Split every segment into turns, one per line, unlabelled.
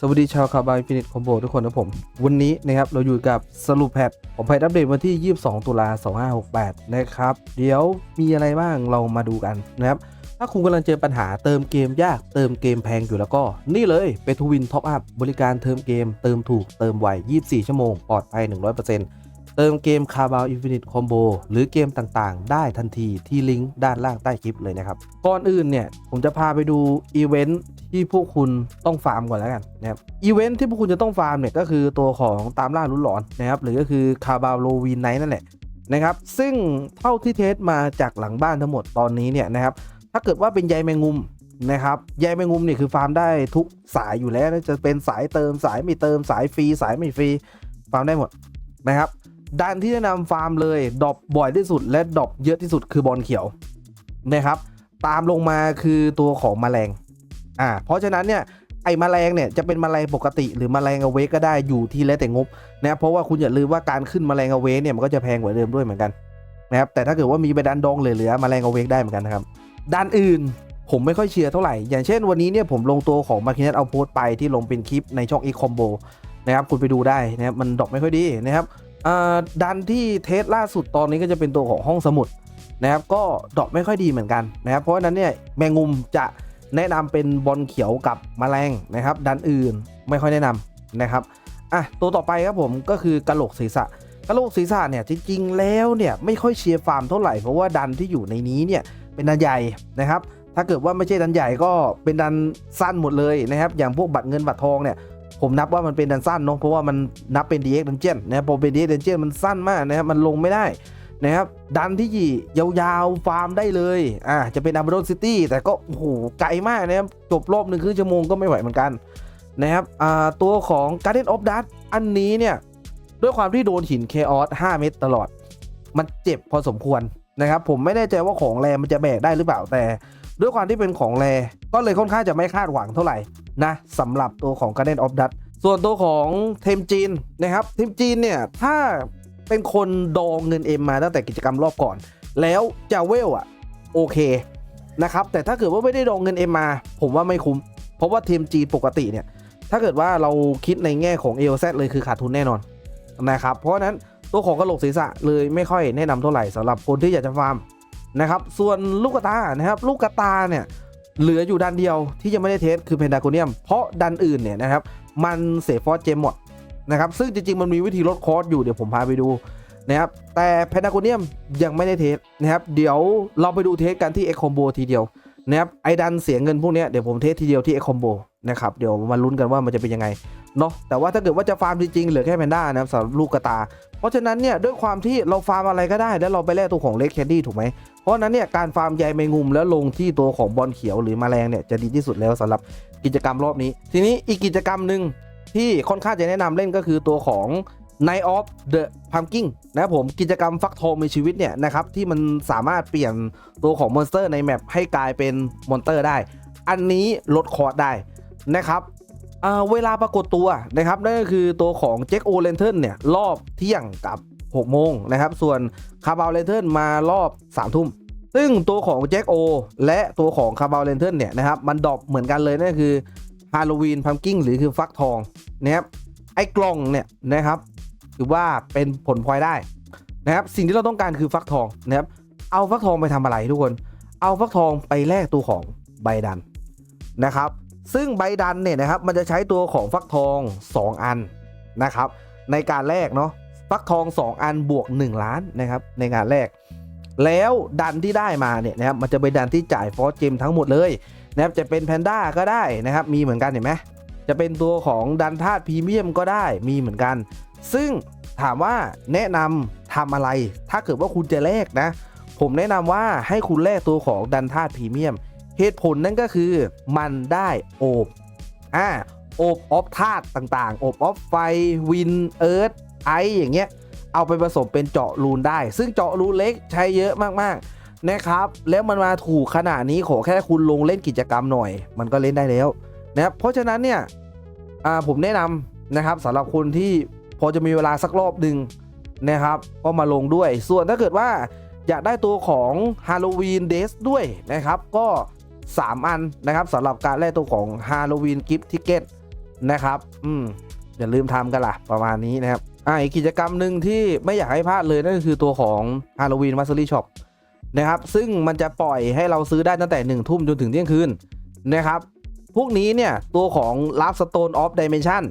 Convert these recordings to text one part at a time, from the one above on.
สวัสดีชาวคาบายฟินิตคอมโบทุกคนนะผม วันนี้นะครับเราอยู่กับสรุปแพทผมแพทอัปเดตวันที่ 22 ตุลา 2568 นะครับ เดี๋ยวมีอะไรบ้างเรามาดูกันนะครับ ถ้าคุณกำลังเจอปัญหาเติมเกมยากเติมเกมแพงอยู่แล้วก็ นี่เลยเปทูวินท็อปอัพบริการเติมเกม เติมถูกเติมไว 24 ชั่วโมง ปลอดภัย 100% เติมเกมคาบาวอินฟินิตคอมโบหรือเกมต่างๆ ได้ทันทีที่ลิงก์ด้านล่างใต้คลิปเลยนะครับ ก่อนอื่นเนี่ย ผมจะพาไปดูอีเวนท์ที่พวกคุณต้องฟาร์มก่อนแล้วกันนะครับอีเวนท์ที่พวกคุณจะต้องฟาร์มเนี่ย ก็คือตัวของตามล่าลุ้นหลอนนะครับ หรือก็คือคาบาวโลวีนไนนั่นแหละนะครับ ซึ่งเท่าที่เทสมาจากหลังบ้านทั้งหมดตอนนี้เนี่ยนะครับ ถ้าเกิดว่าเป็นใยแมงมุมนะครับใยแมงมุมเนี่ยคือฟาร์มได้ทุกสายอยู่แล้วนะจะเป็นสายเติมสายไม่เติมสายฟรีสายไม่ฟรีฟาร์มได้หมดนะครับ ด้านที่แนะนำฟาร์มเลยดรอปบ่อยที่สุด และดรอปเยอะที่สุดคือบอลเขียวนะครับตามลงมาคือตัวของแมลงอ่าเพราะฉะนั้นเนี่ยไอ้แมลงเนี่ยจะเป็นแมลงปกติหรือแมลงอาเวก็ได้อยู่ที่แล้วแต่งบนะเพราะว่าคุณอย่าลืมว่าการขึ้นแมลงอาเวกเนี่ยมันก็จะแพงกว่าเดิมด้วยเหมือนกันนะครับแต่ถ้าเกิดว่ามีใบดันดองเหลือๆแมลงอาเวกได้เหมือนกันนะครับด้านอื่นผมไม่ค่อยเชียร์เท่าไหร่ อย่างเช่นวันนี้เนี่ยผมลงตัวของมาคิเนตเอาโพสไปที่ลงเป็นคลิปในช่อง e c o m b o นะครับคุณไปดูได้นะครับมันดรอกไม่ค่อยดีนะครับ ดันที่เทสล่าสุดตอนนี้ก็จะเป็นตัวของห้องสมุดนะครับก็ดรอกไม่ค่อยดีเหมือนกันนะครับเพราะฉะนั้นเนี่ยแมงมุมจะแนะนำเป็นบอลเขียวกับแมลงนะครับ ดันอื่นไม่ค่อยแนะนำนะครับอะตัวต่อไปครับผมก็คือกระโหลกศีรษะกระโหลกศีรษะเนี่ยจริงๆแล้วเนี่ยไม่ค่อยเชียร์ฟาร์มเท่าไหร่เพราะว่าดันที่อยู่ในนี้เนี่ยเป็นดันใหญ่นะครับ ถ้าเกิดว่าไม่ใช่ดันใหญ่ก็เป็นดันสั้นหมดเลยนะครับ อย่างพวกบัตรเงินบัตรทองเนี่ย ผมนับว่ามันเป็นดันสั้นเนาะเพราะว่ามันนับเป็น DX Dungeon นะครับพอเป็น DX Dungeon มันสั้นมากนะครับมันลงไม่ได้นะครับดันที่ยาวๆฟาร์มได้เลยอ่าจะเป็น a b ร d o n City แต่ก็โอ้โหไกลมากนะครับจบรอบหนึ่งครึ่งชั่วโมงก็ไม่ไหวเหมือนกันนะครับอ่าตัวของ Garden of Dust อันนี้เนี่ยด้วยความที่โดนหิน Chaos 5เม็ดตลอด มันเจ็บพอสมควรนะครับผมไม่แน่ใจว่าของแรมันจะแบกได้หรือเปล่าแต่ ด้วยความที่เป็นของแรก็เลยค่อนข้างจะไม่คาดหวังเท่าไหร่ นะสำหรับตัวของ Garden of Dust ส่วนตัวของเทมจีนนะครับเทมจีนเนี่ยถ้าเป็นคนดองเงินเอ็มมาตั้งแต่กิจกรรมรอบก่อน แล้วจะเวลอะโอเคนะครับแต่ถ้าเกิดว่าไม่ได้ดองเงินเอ็มมาผมว่าไม่คุ้ม เพราะว่าเทมจีนปกติเนี่ยถ้าเกิดว่าเราคิดในแง่ของ a อ z เลยคือขาดทุนแน่นอนนะครับเพราะนั้นตัวของกระโหลกศีรษะเลยไม่ค่อยแนะนำเท่าไหร่สำหรับคนที่อยากจะฟาร์มนะครับส่วนลูกกระตานะครับลูกกระตาเนี่ย เหลืออยู่ดันเดียวที่ยังไม่ได้เทสคือเพนดาโกเนียม เพราะดันอื่นเนี่ยนะครับ มันเสียฟอสเจมหมดนะครับ ซึ่งจริงๆ มันมีวิธีลดคอสอยู่เดี๋ยวผมพาไปดูนะครับ แต่เพนดาโกเนียมยังไม่ได้เทสนะครับ เดี๋ยวเราไปดูเทสกันที่เอ็กคอมโบทีเดียวนะครับ ไอดันเสียเงินพวกนี้เดี๋ยวผมเทสทีเดียวที่เอ็กคอมโบนะครับ เดี๋ยวมาลุ้นกันว่ามันจะเป็นยังไง เนาะแต่ว่าถ้าเกิดว่าจะฟาร์มจริงๆเหลือแค่แพนด้านะครับสำหรับลูกกระตา เพราะฉะนั้นเนี่ยด้วยความที่เราฟาร์มอะไรก็ได้ แล้วเราไปแลกตัวของเล็กแคนดี้ถูกไหมเพราะฉะนั้นเนี่ยการฟาร์มใยแมงมุมแล้วลงที่ตัวของบอลเขียวหรือแมลงเนี่ยจะดีที่สุดแล้วสำหรับกิจกรรมรอบนี้ ทีนี้อีกกิจกรรมหนึ่งที่ค่อนข้างจะแนะนำเล่นก็คือตัวของ Night of the Pumpkin นะครับผมกิจกรรมฟักทองมีชีวิตเนี่ยนะครับที่มันสามารถเปลี่ยนตัวของมอนสเตอร์ในแมปให้กลายเป็นมอนเตอร์ได้ อันนี้ลดคอร์สได้นะครับ เวลาปรากฏตัวนะครับนั่นก็คือตัวของเจ็คโอเลนเทิลเนี่ยรอบเที่ยงกับ6โมงนะครับ ส่วนคาร์บาเลนเทิลมารอบ3ทุ่มซึ่งตัวของแจ็คโอและตัวของคาร์บาเลนเทิลเนี่ยนะครับมันดรอปเหมือนกันเลยนั่นคือฮาโลวีนพัมกิ้งหรือคือฟักทองนะครับไอ้กล่องเนี่ยนะครับถือว่าเป็นผลพลอยได้นะครับสิ่งที่เราต้องการคือฟักทองนะครับเอาฟักทองไปทำอะไรทุกคน เอาฟักทองไปแลกตัวของใบดันนะครับ ซึ่งใบดันเนี่ยนะครับมันจะใช้ตัวของฟักทอง 2 อันนะครับในการแลกเนาะฟักทอง 2 อันบวก 1 ล้านนะครับในงานแรก แล้วดันที่ได้มาเนี่ยนะครับมันจะเป็นดันที่จ่ายฟอสเจมทั้งหมดเลยนะครับจะเป็นแพนด้าก็ได้นะครับมีเหมือนกันเห็นไหมจะเป็นตัวของดันธาตุพรีเมียมก็ได้มีเหมือนกัน ซึ่งถามว่าแนะนำทำอะไร ถ้าเกิดว่าคุณจะแลกนะ ผมแนะนำว่าให้คุณแลกตัวของดันธาตุพรีเมียม เหตุผลนั่นก็คือมันได้โอบอ่าโอบออฟธาตุต่างๆ โอบออฟไฟวินเอิร์ธไออย่างเงี้ยเอาไปผสมเป็นเจาะรูนได้ ซึ่งเจาะรูเล็กใช้เยอะมากๆนะครับ แล้วมันมาถูกขนาดนี้ขอแค่คุณลงเล่นกิจกรรมหน่อย มันก็เล่นได้แล้วนะครับเพราะฉะนั้นเนี่ยอ่าผมแนะนำนะครับสำหรับคนที่พอจะมีเวลาสักรอบหนึ่งนะครับก็มาลงด้วย ส่วนถ้าเกิดว่าอยากได้ตัวของฮาโลวีนเดสด้วยนะครับ ก็ 3 อันนะครับสำหรับการแลกตัวของ Halloween Gift Ticket นะครับอืมอย่าลืมทำกันล่ะประมาณนี้นะครับอ่าอีกกิจกรรมหนึ่งที่ไม่อยากให้พลาดเลยนั่นก็คือตัวของ Halloween m a s t e r y Shop นะครับซึ่งมันจะปล่อยให้เราซื้อได้ตั้งแต่ 1 ทุ่มจนถึงเที่ยงคืนนะครับพวกนี้เนี่ยตัวของ Last Stone of Dimension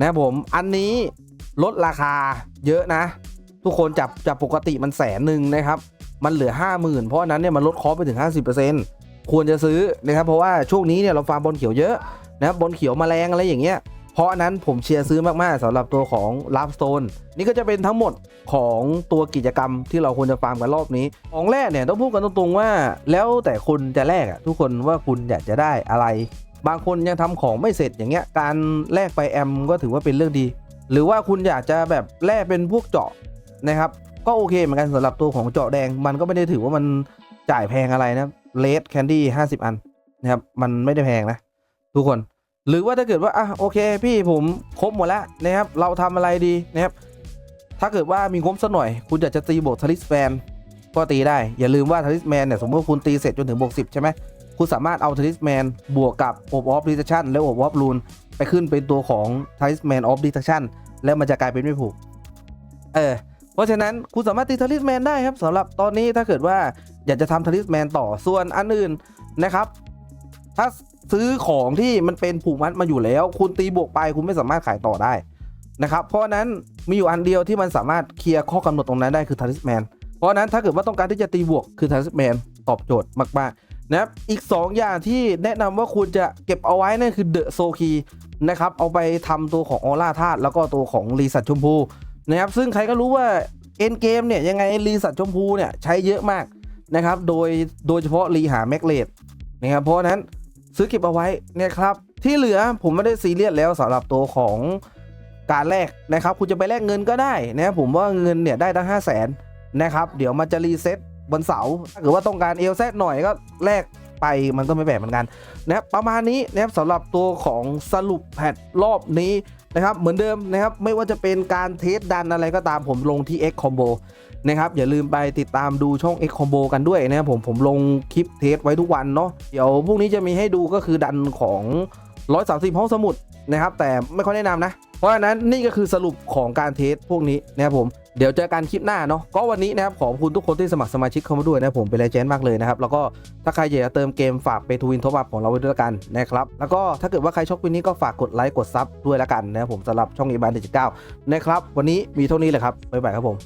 นะผมอันนี้ลดราคาเยอะนะ ทุกคนจับจากปกติมันแสนหนึ่งนะครับ มันเหลือ 50,000 เพราะฉะนั้นเนี่ยมันลดคอสไปถึง 50% ควรจะซื้อนะครับเพราะว่าช่วงนี้เนี่ยเราฟาร์มบอลเขียวเยอะนะครับบอลเขียวแมลงอะไรอย่างเงี้ยเพราะนั้นผมเชียร์ซื้อมากๆสำหรับตัวของล a ฟสโตนนี่ก็จะเป็นทั้งหมดของตัวกิจกรรมที่เราควรจะฟาร์มกันรอบนี้ของแรกเนี่ยต้องพูดกันตรงๆว่า แล้วแต่คุณจะแลกอะทุกคนว่าคุณอยากจะได้อะไร บางคนยังทำของไม่เสร็จอย่างเงี้ยการแลกไปแอมก็ถือว่าเป็นเรื่องดี หรือว่าคุณอยากจะแบบแลกเป็นพวกเจาะนะครับก็โอเคเหมือนกันสำหรับตัวของเจาะแดงมันก็ไม่ได้ถือว่ามัน จ่ายแพงอะไรนะเลดแคนดี้ห้าสิบอันนะครับมันไม่ได้แพงนะ ทุกคนหรือว่าถ้าเกิดว่าอะโอเค พี่ผมครบหมดแล้วนะครับเราทำอะไรดีนะครับถ้าเกิดว่ามีงบสักหน่อย คุณอยากจะตีบวกทาริสแมนก็ตีได้ อย่าลืมว่าทาริสแมนเนี่ยสมมติว่าคุณตีเสร็จจนถึงบวกสิบใช่ไหมคุณสามารถเอาทาริสแมนบวกกับโอบออฟดิทัชันและโอบออฟลูนไปขึ้นเป็นตัวของทาริสแมนออฟดิทัชันแล้วมันจะกลายเป็นไม่ผูกเออเพราะฉะนั้นคุณสามารถตีทาริสแมนได้ครับสำหรับตอนนี้ถ้าเกิดว่า อยากจะทำทาริสแมนต่อส่วนอันอื่นนะครับ ถ้าซื้อของที่มันเป็นผูกมัดมาอยู่แล้ว คุณตีบวกไปคุณไม่สามารถขายต่อได้นะครับเพราะนั้นมีอยู่อันเดียวที่มันสามารถเคลียร์ข้อกำหนดตรงนั้นได้คือทาริสแมนเพราะนั้นถ้าเกิดว่าต้องการที่จะตีบวกคือทาริสแมนตอบโจทย์มากๆนะครับอีก 2 อย่างที่แนะนำว่าคุณจะเก็บเอาไว้นั่นคือเดอะโซคีนะครับเอาไปทำตัวของออร่าธาตุแล้วก็ตัวของรีสัตชมพูนะครับซึ่งใครก็รู้ว่าเอ็นเกมเนี่ยยังไงรีสัตชมพูเนี่ยใช้เยอะมาก นะครับ โดยโดยเฉพาะรีหาแมกเลตนะครับเพราะฉะนั้นซื้อเก็บเอาไว้เนี่ยครับที่เหลือผมไม่ได้ซีเรียสแล้วสำหรับตัวของการแลกนะครับ คุณจะไปแลกเงินก็ได้นะผมว่าเงินเนี่ยได้ตั้ง 5 0 0แสนนะครับเดี๋ยวมันจะรีเซ็ตวันเสาร์ถ้าเกิดว่าต้องการเอลเซตหน่อยก็แลกไปมันก็ไม่แปลกเหมือนกันนะครับประมาณนี้นะครับสำหรับตัวของสรุปแพทรอบนี้ นะครับเหมือนเดิมนะครับไม่ว่าจะเป็นการเทสดันอะไรก็ตามผมลงที่ X Combo นะครับอย่าลืมไปติดตามดูช่อง X Combo กันด้วยนะครับผมผมลงคลิปเทสไว้ทุกวันเนาะเดี๋ยวพรุ่งนี้จะมีให้ดูก็คือดันของ 130 ห้องสมุดนะครับแต่ไม่ค่อยแนะนำนะ เพราะฉะนั้นนี่ก็คือสรุปของการเทสพวกนี้นะครับผมเดี๋ยวเจอกันคลิปหน้าเนาะก็วันนี้นะครับขอบคุณทุกคนที่สมัครสมาชิกเข้ามาด้วยนะผมเป็นไรเจนมากเลยนะครับ แล้วก็ถ้าใครอยากจะเติมเกมฝากไปทวินทบับของเราไว้ด้วยละกันนะครับแล้วก็ถ้าเกิดว่าใครชอบวินนี้ก็ฝากกดไลค์กดซับด้วยละกันนะครับผมสำหรับช่องอีบานเจ็ดเก้านะครับวันนี้มีเท่านี้เลยครับบ๊ายบายครับผม